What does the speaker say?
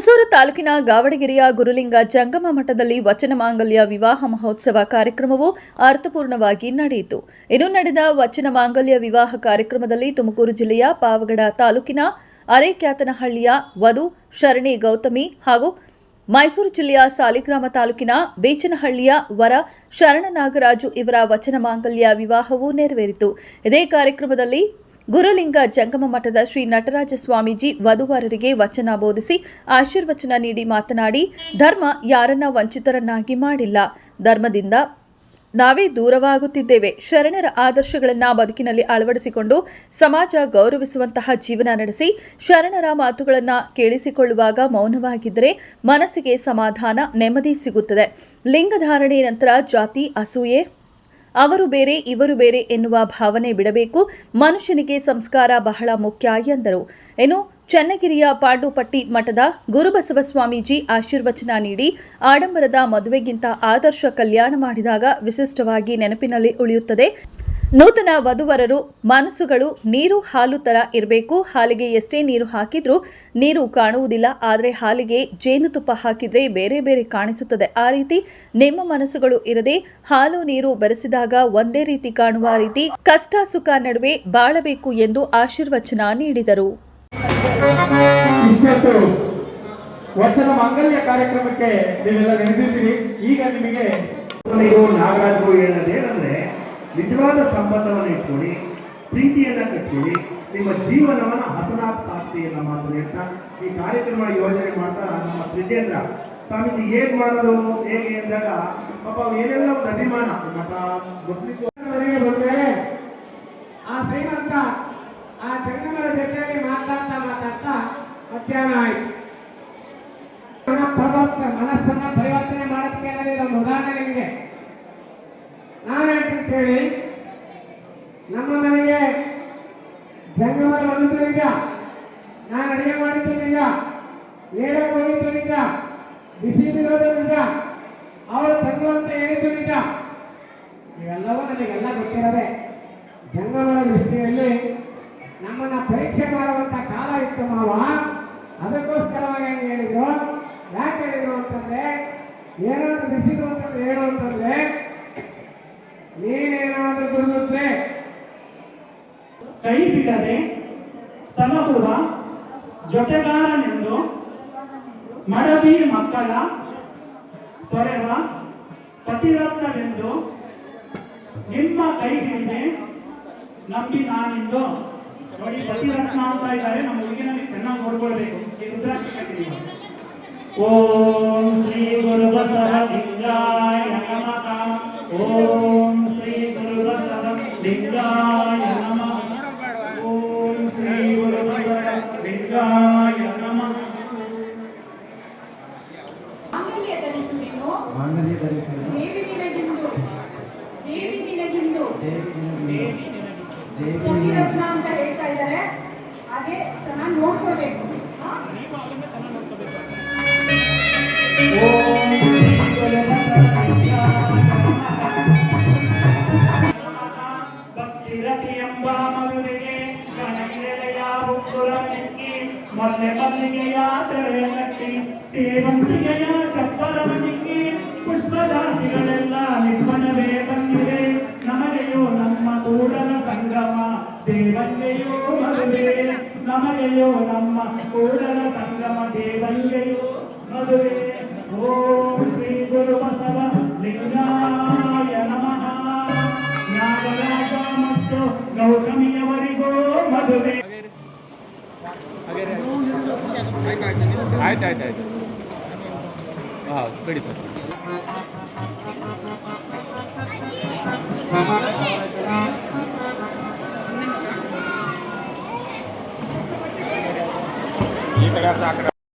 ಹುಣಸೂರು ತಾಲೂಕಿನ ಗಾವಡಗಿರಿಯ ಗುರುಲಿಂಗ ಜಂಗಮ ಮಠದಲ್ಲಿ ವಚನ ಮಾಂಗಲ್ಯ ವಿವಾಹ ಮಹೋತ್ಸವ ಕಾರ್ಯಕ್ರಮವು ಅರ್ಥಪೂರ್ಣವಾಗಿ ನಡೆಯಿತು. ಇನ್ನು ನಡೆದ ವಚನ ಮಾಂಗಲ್ಯ ವಿವಾಹ ಕಾರ್ಯಕ್ರಮದಲ್ಲಿ ತುಮಕೂರು ಜಿಲ್ಲೆಯ ಪಾವಗಡ ತಾಲೂಕಿನ ಅರೇಕ್ಯಾತನಹಳ್ಳಿಯ ವಧು, ಶರಣಿ ಗೌತಮಿ ಹಾಗೂ ಮೈಸೂರು ಜಿಲ್ಲೆಯ ಸಾಲಿಗ್ರಾಮ ತಾಲೂಕಿನ ಬೇಚನಹಳ್ಳಿಯ ವರ ಶರಣ ನಾಗರಾಜು ಇವರ ವಚನ ಮಾಂಗಲ್ಯ ವಿವಾಹವು ನೆರವೇರಿತು. ಇದೇ ಕಾರ್ಯಕ್ರಮದಲ್ಲಿ ಗುರುಲಿಂಗ ಜಂಗಮ ಮಠದ ಶ್ರೀ ನಟರಾಜ ಸ್ವಾಮೀಜಿ ವಧುವರರಿಗೆ ವಚನ ಬೋಧಿಸಿ ಆಶೀರ್ವಚನ ನೀಡಿ ಮಾತನಾಡಿ, ಧರ್ಮ ಯಾರನ್ನ ವಂಚಿತರನ್ನಾಗಿ ಮಾಡಿಲ್ಲ. ಧರ್ಮದಿಂದ ನಾವೇ ದೂರವಾಗುತ್ತಿದ್ದೇವೆ. ಶರಣರ ಆದರ್ಶಗಳನ್ನು ಬದುಕಿನಲ್ಲಿ ಅಳವಡಿಸಿಕೊಂಡು ಸಮಾಜ ಗೌರವಿಸುವಂತಹ ಜೀವನ ನಡೆಸಿ, ಶರಣರ ಮಾತುಗಳನ್ನು ಕೇಳಿಸಿಕೊಳ್ಳುವಾಗ ಮೌನವಾಗಿದ್ದರೆ ಮನಸ್ಸಿಗೆ ಸಮಾಧಾನ ನೆಮ್ಮದಿ ಸಿಗುತ್ತದೆ. ಲಿಂಗಧಾರಣೆ ನಂತರ ಜಾತಿ ಅಸೂಯೆ ಅವರು ಬೇರೆ, ಇವರು ಬೇರೆ ಎನ್ನುವ ಭಾವನೆ ಬಿಡಬೇಕು. ಮನುಷ್ಯನಿಗೆ ಸಂಸ್ಕಾರ ಬಹಳ ಮುಖ್ಯ ಎಂದರು. ಇನ್ನು ಚನ್ನಗಿರಿಯ ಪಾಂಡುಪಟ್ಟಿ ಮಠದ ಗುರುಬಸವ ಸ್ವಾಮೀಜಿ ಆಶೀರ್ವಚನ ನೀಡಿ ಆಡಂಬರದ ಮದುವೆಗಿಂತ ಆದರ್ಶ ಕಲ್ಯಾಣ ಮಾಡಿದಾಗ ವಿಶಿಷ್ಟವಾಗಿ ನೆನಪಿನಲ್ಲಿ ಉಳಿಯುತ್ತದೆ. ನೂತನ ವಧುವರರು ಮನಸ್ಸುಗಳು ನೀರು ಹಾಲು ತರ ಇರಬೇಕು. ಹಾಲಿಗೆ ಎಷ್ಟೇ ನೀರು ಹಾಕಿದ್ರೂ ನೀರು ಕಾಣುವುದಿಲ್ಲ. ಆದರೆ ಹಾಲಿಗೆ ಜೇನುತುಪ್ಪ ಹಾಕಿದ್ರೆ ಬೇರೆ ಬೇರೆ ಕಾಣಿಸುತ್ತದೆ. ಆ ರೀತಿ ನಿಮ್ಮ ಮನಸ್ಸುಗಳು ಇರದೆ ಹಾಲು ನೀರು ಬೆರೆಸಿದಾಗ ಒಂದೇ ರೀತಿ ಕಾಣುವ ರೀತಿ ಕಷ್ಟ ಸುಖ ನಡುವೆ ಬಾಳಬೇಕು ಎಂದು ಆಶೀರ್ವಚನ ನೀಡಿದರು. ವಚನ ಮಾಂಗಲ್ಯ ಕಾರ್ಯಕ್ರಮಕ್ಕೆ ನೀವೆಲ್ಲ ಈಗ ನಿಮಗೆ ನಾಗರಾಜರು ಹೇಳೋದೇನೆಂದ್ರೆ ನಿಜವಾದ ಸಂಬಂಧವನ್ನು ಇಟ್ಕೊಳ್ಳಿ, ಪ್ರೀತಿಯನ್ನು ಕಟ್ಕೊಳ್ಳಿ, ನಿಮ್ಮ ಜೀವನವನ್ನು ಹಸನಾದ ಸಾಕ್ಷಿ ಮಾತ್ರ ಮಾತು ಹೇಳ್ತಾ ಈ ಕಾರ್ಯಕ್ರಮ ಯೋಜನೆ ಮಾಡ್ತಾ ನಮ್ಮ ತ್ರಿಜೇಂದ್ರ. ಸ್ವಾಮೀಜಿ, ಹೇಗೆ ಮಾಡೋದು, ಹೇಗೆ ಅಂದಾಗ ಪಾಪ ಏನೆಲ್ಲ ಒಂದು ಅಭಿಮಾನ. ಮಠ ಬಂದ್ಮೇಲೆ ಆ ಶ್ರೀಮಂತ ಆ ಜಂಗಮರ ಜೊತೆಯಲ್ಲಿ ಮಾತಾಡ್ತಾ ಮಾತಾಡ್ತಾ ಮಧ್ಯಾಹ್ನ ಆಯ್ತು. ಕೇಳಿ. ನಮ್ಮ ಮನೆಗೆ ಜಂಗಮರ ಬಂದಿದ್ದು ನಿಜ ನಾನು ಅಡಿಗೆ ಮಾಡಿದ್ದು ನಿಜ ಹೇಳಕ್ ಹೋಗಿದ್ದು ನಿಜ ಬಿಸಿ ಇರೋದು ನಿಜ ಅವರು ತಂಗಳು ಅಂತ ಹೇಳಿದ್ದು ನಿಜ ಇವೆಲ್ಲವೂ ನನಗೆಲ್ಲ ಗೊತ್ತಿರದೆ ಜಂಗಮರ ದೃಷ್ಟಿಯಲ್ಲಿ ನಮ್ಮನ್ನ ಪರೀಕ್ಷೆ ಮಾಡುವಂತ ಕಾಲ ಇತ್ತು ಮಾವ. ಅದಕ್ಕೋಸ್ಕರವಾಗಿ ಹೆಂಗೆ ಹೇಳಿದ್ರು. ಯಾಕೆ ಹೇಳಿದ್ರು ಅಂತಂದ್ರೆ, ಏನಾದ್ರು ಬಿಸಿದ್ರು ಅಂತಂದ್ರೆ ಏನು ಅಂತಂದ್ರೆ ಕೈ ಬಿಡದೆ ಸಲಹುವ ಜೊತೆಗಾರನೆಂದು ಮಡದಿ ಮಕ್ಕಳ ತೊರೆವ ಪತಿರತ್ನವೆಂದು ನಿಮ್ಮ ಕೈ ಹಿಡಿದೆ ನಂಬಿ ನಾನೆಂದು. ನೋಡಿ, ಪತಿರತ್ನ ಅಂತ ಇದ್ದಾರೆ. ನಮ್ಮ ಹುಡುಗಿನಲ್ಲಿ ಚೆನ್ನಾಗಿ ನೋಡ್ಕೊಳ್ಬೇಕು. ಈ ರುದ್ರಾಕ್ಷಿ ಓಂ ಶ್ರೀ ಗುರು ಬಸವಲಿಂಗಾಯ ನಮಃ. ಓಂ ಶ್ರೀ ಗುರು ಬಸವಲಿಂಗಾಯ ನಮಃ ಭಕ್ತಿರತಿ ಎಂಬ ಮಗುವಿಗೆ ಕಣಗೆರೆಯ ಉಂಗುರವೆಕ್ಕಿ ಮೊನ್ನೆ ಮಲ್ಲಿಗೆಯ ತೆರೆ ಕಟ್ಟಿ ಸೇವಂತಿಗೆಯ ಚಪ್ಪರವನಿಕ್ಕಿ ಪುಷ್ಪದಾನಿಗಳೆಲ್ಲ ನಿಮ್ಮನವೇ ಬಂದಿದೆ ನಮಗೆಯೋ ನಮ್ಮ ಕೂಡಲ ಸಂಗಮ ದೇವಲ್ಲೆಯೋ ಮದುವೆ ನಮಗೆಯೋ ನಮ್ಮ ಕೂಡಲ ಸಂಗಮ ದೇವಲ್ಲೆಯೋ ಮದುವೆ ಓಂ ಶ್ರೀ ಗುರು ಆಯ್ತು ಆಯ್ತು ಆಯ್ತು. ಹಾಂ ಬಿಡಿ ಸರ್. ಈ ಕಡೆ ಅರ್ಧ ಆ ಕಡೆ